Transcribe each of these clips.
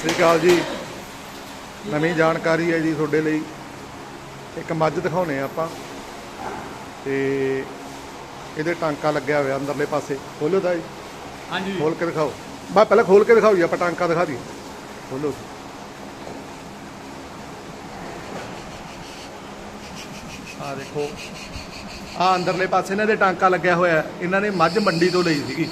ਸ੍ਰੀ ਅਕਾਲ ਜੀ। ਨਵੀਂ ਜਾਣਕਾਰੀ ਹੈ ਜੀ ਤੁਹਾਡੇ ਲਈ। ਇੱਕ ਮੱਝ ਦਿਖਾਉਨੇ ਆ ਆਪਾਂ। ਤੇ ਇਹਦੇ ਟਾਂਕਾ ਲੱਗਿਆ ਹੋਇਆ ਅੰਦਰਲੇ ਪਾਸੇ। ਖੋਲੋ ਤਾਂ ਜੀ ਹਾਂਜੀ। ਖੋਲ ਕੇ ਦਿਖਾਓ। ਬਾ ਪਹਿਲਾਂ ਖੋਲ ਕੇ ਦਿਖਾਓ ਜੀ ਆਪਾਂ ਟਾਂਕਾ ਦਿਖਾ ਦਈਏ। ਖੋਲੋ ਆ ਦੇਖੋ। ਆ ਅੰਦਰਲੇ ਪਾਸੇ ਇਹਨਾਂ ਦੇ ਟਾਂਕਾ ਲੱਗਿਆ ਹੋਇਆ। ਇਹਨਾਂ ਨੇ ਮੱਝ ਮੰਡੀ ਤੋਂ ਲਈ ਸੀਗੀ।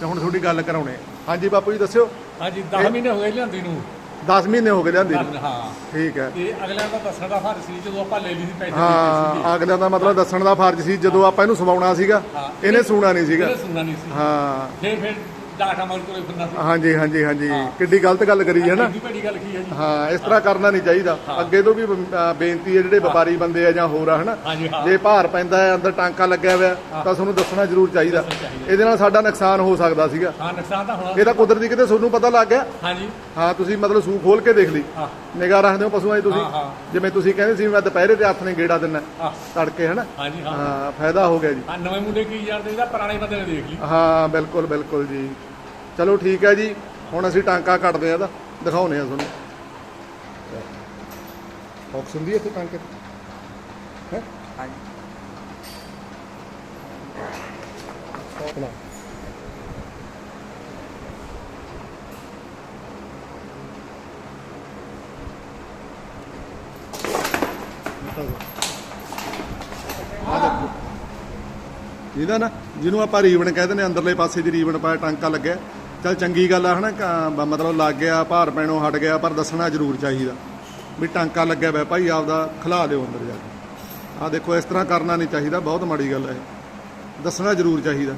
ਤੇ ਹੁਣ ਤੁਹਾਡੀ ਗੱਲ ਕਰਾਉਣੇ ਹਾਂਜੀ ਬਾਪੂ ਜੀ ਦੱਸਿਓ। ਹਾਂਜੀ 10 ਮਹੀਨੇ ਹੋ ਗਏ ਲਿਆਂਦੀ ਨੂੰ। 10 ਮਹੀਨੇ ਹੋ ਗਏ ਲਿਆਂਦੀ ਨੂੰ। ਹਾਂ। ਠੀਕ ਹੈ। ਤੇ ਅਗਲਿਆਂ ਦਾ ਦੱਸਣ ਦਾ ਫਰਜ਼ ਸੀ ਜਦੋਂ ਆਪਾਂ ਲੈ ਲਈ ਸੀ ਪੈਸੇ ਹਾਂ ਅਗਲਿਆਂ ਦਾ ਮਤਲਬ ਦੱਸਣ ਦਾ ਫਰਜ਼ ਸੀ ਜਦੋਂ ਆਪਾਂ ਇਹਨੂੰ ਸਵਾਉਣਾ ਸੀਗਾ। ਇਹਨੇ ਸੁਣਾ ਨਹੀਂ ਸੀਗਾ। ਇਹਨੇ ਸੁਣਨਾ ਨਹੀਂ ਸੀ। ਹਾਂ। ਫਿਰ ਫਿਰ ਡਾਟਾ ਮਲ ਕੋਲੇ ਫਿਰਨਾ ਸੀ। ਹਾਂਜੀ ਹਾਂਜੀ ਹਾਂਜੀ। ਕਿੱਡੀ ਗਲਤ ਗੱਲ ਕਰੀ ਹੈ ਨਾ। ਕਿੰਨੀ ਵੱਡੀ ਗੱਲ ਕੀ ਹੈ ਜੀ। ਹਾਂ ਇਸ ਤਰ੍ਹਾਂ ਕਰਨਾ ਨਹੀਂ ਚਾਹੀਦਾ। ਅੱਗੇ ਤੋਂ ਵੀ ਅ, ਬੇਨਤੀ ਹੈ ਜਿਹੜੇ ਵਪਾਰੀ ਬੰਦੇ ਆ ਜਾਂ ਹੋਰ ਆ ਹਨਾ। ਹਾਂਜੀ ਹਾਂ। ਜੇ ਭਾਰ ਪੈਂਦਾ ਹੈ ਅੰਦਰ ਟਾਂਕਾ ਲੱਗਿਆ ਹੋਇਆ। ਤਾਂ ਤੁਹਾਨੂੰ ਦੱਸਣਾ ਜ਼ਰੂਰ ਚਾਹੀਦਾ। ਇਹਦੇ ਨਾਲ ਸਾਡਾ ਨੁਕਸਾਨ ਹੋ ਸਕਦਾ ਸੀਗਾ। ਹਾਂ ਨੁਕਸਾਨ ਤਾਂ ਹੋਣਾ ਇਹ ਤਾਂ ਕੁਦਰਤੀ ਕਿਤੇ ਤੁਹਾਨੂੰ ਪਤਾ ਲੱਗ ਗਿਆ। ਹਾਂਜੀ। ਹਾਂ ਤੁਸੀਂ ਮਤਲਬ ਸੂ ਖੋਲ ਕੇ ਦੇਖ ਲਈ। ਹਾਂ। ਨਿਗਾਹ ਰੱਖਦੇ ਹੋ ਪਸ਼ੂਆਂ ਦੀ ਤੁਸੀਂ? ਹਾਂ, ਹਾਂ। ਜਿਵੇਂ ਤੁਸੀਂ ਕਹਿੰਦੇ ਸੀ ਮੈਂ ਦੁਪਹਿਰੇ ਤੇ ਹੱਥ ਨੇ ਗੇੜਾ ਦਿੰਨਾ ਹਾਂ ਤੜਕੇ ਹਨਾ? ਹਾਂਜੀ ਹਾਂ। ਹਾਂ ਫਾਇਦਾ ਹੋ ਗਿਆ ਜੀ। ਆ ਨਵੇਂ ਮੁੰਡੇ ਕੀ ਜਾਣਦੇ ਇਹਦਾ ਪੁਰਾਣੇ ਬੰਦੇ ਨੇ ਦੇਖ ਲਈ। ਹਾਂ ਬਿਲਕੁਲ ਬਿਲਕੁਲ ਜੀ। ਚਲੋ ਠੀਕ ਹੈ ਜੀ ਹੁਣ ਅਸੀਂ ਟਾਂਕਾ ਕੱਟਦੇ ਆ ਇਹਦਾ। ਦਿਖਾਉਨੇ ਆ ਤੁਹਾਨੂੰ। ਫੋਕਸ ਹੁੰਦੀ ਹੈ ਇੱਥੇ ਟਾਂਕੇ ਹੈ? ਹਾਂਜੀ। ਚਲਾ ਆ ਦੇਖੋ ਇਹਦਾ ਨਾ, ਜਿਹਨੂੰ ਆਪਾਂ ਰੀਵਨ ਕਹਿੰਦੇ ਨੇ ਅੰਦਰਲੇ ਪਾਸੇ ਦੀ ਰੀਵਨ ਪਾਇਆ ਟਾਂਕਾ ਲੱਗਿਆ। ਚਲ ਚੰਗੀ ਗੱਲ ਆ, ਹਨਾ, ਕ- ਮਤਲਬ ਲੱਗ ਗਿਆ, ਭਾਰ ਪੈਣੋਂ ਹਟ ਗਿਆ, ਪਰ ਦੱਸਣਾ ਜ਼ਰੂਰ ਚਾਹੀਦਾ ਵੀ ਟਾਂਕਾ ਲੱਗਿਆ ਹੋਇਆ। ਭਾਈ, ਆਪਦਾ ਖਿਲਾ ਦਿਓ ਅੰਦਰ ਜਾ ਕੇ। ਆ ਦੇਖੋ, ਇਸ ਤਰ੍ਹਾਂ ਕਰਨਾ ਨਹੀਂ ਚਾਹੀਦਾ, ਬਹੁਤ ਮਾੜੀ ਗੱਲ ਹੈ ਦੱਸਣਾ ਜ਼ਰੂਰ ਚਾਹੀਦਾ।